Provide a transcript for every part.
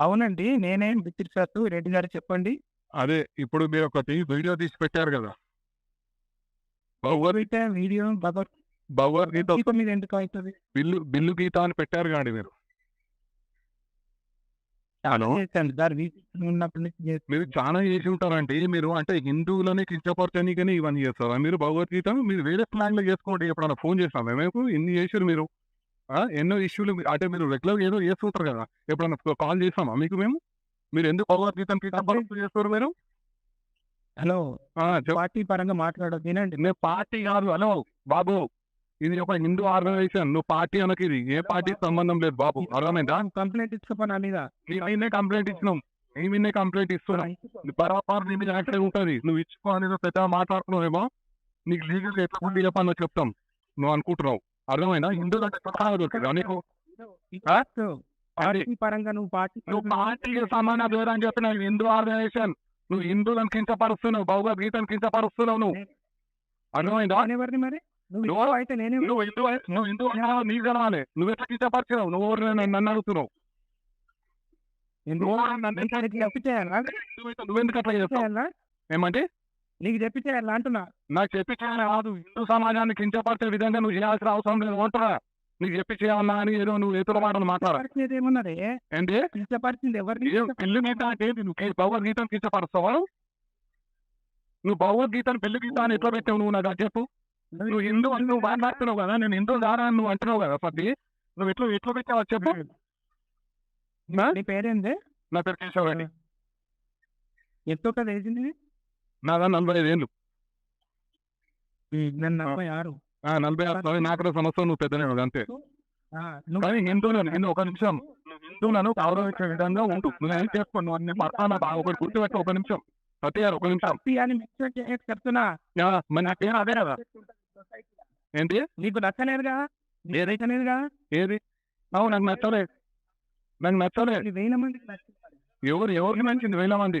అవునండి. నేనే బిత్తిరి సార్ రెడ్డి గారు చెప్పండి? అదే ఇప్పుడు మీరు ఒకటి వీడియో తీసి పెట్టారు కదా. అయితే వీడియో భగవత్ భగవద్గీత గీత మీద ఎందుకు అవుతుంది? బిల్లు బిల్లు గీత అని పెట్టారు కాండి మీరు. మీరు చాలా చేసి ఉంటారంటే మీరు అంటే హిందువులని కించపరచనీకని ఇవన్నీ చేస్తారా? మీరు భగవద్గీత మీరు వేరే స్లాంగ్లో చేసుకోండి. ఎప్పుడన్నా ఫోన్ చేస్తాం మేము ఇన్ని చేసారు మీరు? ఎన్నో ఇష్యూలు అంటే మీరు రెగ్యులర్ ఏదో చేస్తుంటారు కదా? ఎప్పుడన్నా కాల్ చేస్తామా మీకు మేము? మీరు ఎందుకు భగవద్గీతను కించపరుస్తూ చేస్తారు మీరు? హలో పార్టీ పరంగా మాట్లాడదు వినండి. నేను పార్టీ కాదు హలో బాబు. ఇది ఒక హిందూ ఆర్గనైజేషన్ నువ్వు పార్టీ అనకి ఇది. ఏ పార్టీ సంబంధం లేదు బాబు. అర్థమైందా? కంప్లైంట్ ఇచ్చుకోపని నా మీద. నీ అయినే కంప్లైంట్ ఇచ్చినాం. నీ మీదే కంప్లైంట్ ఇస్తున్నాం. బరాబర్ నీ మీద యాక్టివ్ ఉంటుంది. నువ్వు ఇచ్చుకో అనేది పెద్ద మాట్లాడుతున్నావేమో? నీకు లీగల్ ఎట్లా చెప్పాలో చెప్తాం. నువ్వు అనుకుంటున్నావు. అర్థమైనా హిందూ అంటే దొరికిందా నీకు పరంగా నువ్వు పార్టీ నువ్వు పార్టీకి సమాన దూరం అని చెప్పిన హిందూ ఆర్గనైజేషన్. నువ్వు హిందువులను కించపరుస్తున్నావు. భగవద్గీతను కించపరుస్తున్నావు నువ్వు. అర్థమైందా? ఎవరిని మరి? నువ్వు అయితే నేనే నువ్వు హిందూ నువ్వు హిందూ అన్నావు, నీకు తెలవాలి. నువ్వు ఎట్లా కించపరిచినావు? నువ్వు ఎవరు నన్ను నన్ను అడుగుతున్నావు? ఎందుకు? నువ్వు నన్ను ఎంత నీకు చెప్పి చేయాలా? హిందువైతే నువ్వెందుకు అట్లా చేస్తావు? ఏమంటే నీకు చెప్పి చేయాలా అంటున్నా. నాకు చెప్పి కాదు. హిందూ సమాజాన్ని కించపరిచే విధంగా నువ్వు చేయాల్సిన అవసరం లేదు. అంటున్నా. నీకు చెప్పి చేయాలన్నా అని ఏదో నువ్వు ఎదురు మాటలు మాట్లాడ పరిస్థితి ఏమున్నది? ఏంటి? ఇష్టపరిచింది ఎవరిని పెళ్ళి గీత అంటే? నువ్వు భగవద్గీతను కించపరుస్తావా? నువ్వు భగవద్గీతను పెళ్ళి గీత అని ఎట్లా పెట్టావు నువ్వు నాకు చెప్పు. నువ్వు హిందూ అని నువ్వు మాట్లాడుతున్నావు కదా. నేను హిందూ దారా అని నువ్వు అంటున్నావు కదా పది నువ్వు ఎట్లా ఎట్లా పెట్టావు చెప్పు. నా? నీ పేరేంది? నా పేరు కేశవ్ రెడ్డి ఎంత ఉంటుంది వేసింది నాదా నలభై ఐదు ఏళ్ళు. నేను నలభై ఆరు ఆ, నలభై ఆరు. నాలుగు సంవత్సరం నువ్వు పెద్దనే అంతే. ఆ, నువ్వు కానీ హిందువులను హిందూ ఒక నిమిషం. హిందువులను గౌరవించే విధంగా ఉండు. నువ్వేం చేసుకో నువ్వు అన్ని పడతానా బాగా ఒకటి గుర్తుపెట్టు ఒక నిమిషం. సత్య ఒక నిమిషం. తప్పి అని చేసి చెప్తున్నా? మరి నాకేం అదే కదా ఏంటి? నీకు నచ్చలేదుగా? నీకు ఏది? నచ్చలేదుగా? ఏది? అవును నాకు నచ్చలే నాకు నచ్చలే నీ వేల మందికి నచ్చింది. ఎవరు ఎవరికి మంచింది వేల మంది?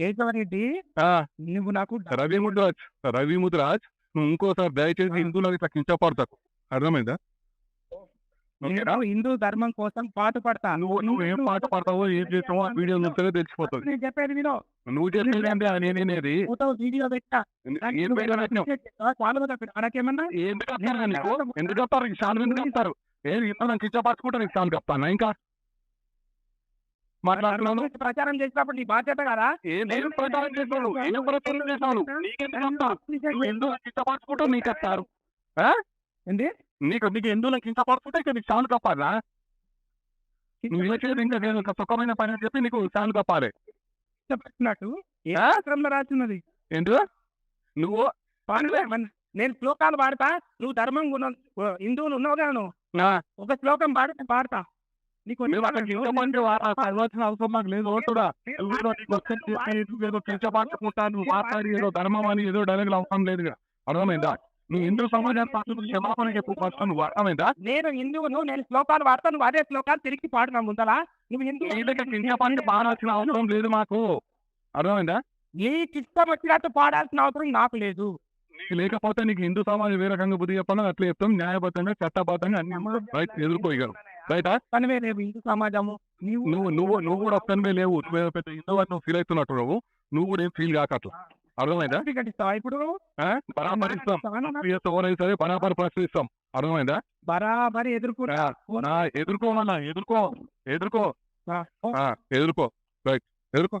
కేశవరెడ్డి నువ్వు నాకు రవి ముద్రాజ్ రవి ముద్రాజ్ నువ్వు ఇంకోసారి దయచేసి ఆ. హిందువులకు ఇట్లా కించపడతాకు. అర్థమైందా? నేను హిందూ ధర్మం కోసం పాటు పడతా. నువ్వు నువ్వు ఏం పాట పాడతావో ఏం చేస్తావో ఆ వీడియో చూస్తేనే తెలిసిపోతుంది. నేను చెప్పేది వినో. నువ్వు చెప్పేది అంటే నేనేది ఫోటో వీడియో పెట్టా. ఏం ఎందుకు వస్తారు నీకు? ఎందుకు వస్తారు ఏది ఇంత నాకు కించపరచుకుంటా నీకు చెప్తాను ఇంకా? ప్రచారం చేసినప్పుడు నీ బాధ్యత కదా? నేను ప్రచారం నీకెందుకు ఎందుకు కించపరచుకుంటావు నీకు వస్తారు? నీకు నీకు ఎందుకు కించపరచుకుంటే ఇక నీకు శాలు కప్పాలా? నువ్వు చేయదు ఇంకా నేను సుఖమైన పని అని చెప్పి నీకు శాలు కప్పాలి. చెప్పినట్టు ఏ? శాస్త్రంలో రాస్తున్నది ఏంటి? నువ్వు? నేను శ్లోకాలు పాడతా నువ్వు ధర్మం హిందువులు నువ్వు. నా ఒక శ్లోకం పాడితే పాడతా. అవసరం నాకు లేదు ఏదో మాట్లాడి ధర్మం అని అవసరం లేదు ఇక. అర్థమైందా? నువ్వు హిందూ సమాజాన్ని పక్కన క్షమాపణ చెప్పు ఫస్ట్ నువ్వు. అర్థమైందా? నేను హిందువును నేను శ్లోకాలు పాడతా నువ్వు అదే శ్లోకాలు తిరిగి నువ్వు హిందూ పాడాల్సిన అవసరం లేదు మాకు. అర్థమైందా? నీకు ఇష్టం వచ్చినట్టు పాడాల్సిన అవసరం నాకు లేదు. నీకు లేకపోతే నీకు హిందూ సమాజం ఏ రకంగా బుద్ధి చెప్పాలో అట్లా చెప్తాం. న్యాయబద్ధంగా చట్టబద్ధంగా అన్ని రైట్ ఎదుర్కోగలరు. రైటా పనివే లేవు హిందూ సమాజము. నీవు నువ్వు నువ్వు నువ్వు కూడా వస్తానే లేవు. నువ్వు పెద్ద హిందూ అని నువ్వు ఫీల్ అవుతున్నట్టు నువ్వు. నువ్వు కూడా ఏం ఫీల్ కాక అట్లా. అర్థమైందా? సర్టిఫికెట్ ఇస్తావా ఇప్పుడు? ఎవరైనా సరే బరాబర్ ప్రశ్నిస్తాం అర్థమైందా? బరాబరి ఎదుర్కొంటా ఆ, నా ఎదుర్కోమన్నా ఎదుర్కో ఎదుర్కో. ఎదుర్కో. రైట్. ఎదుర్కో.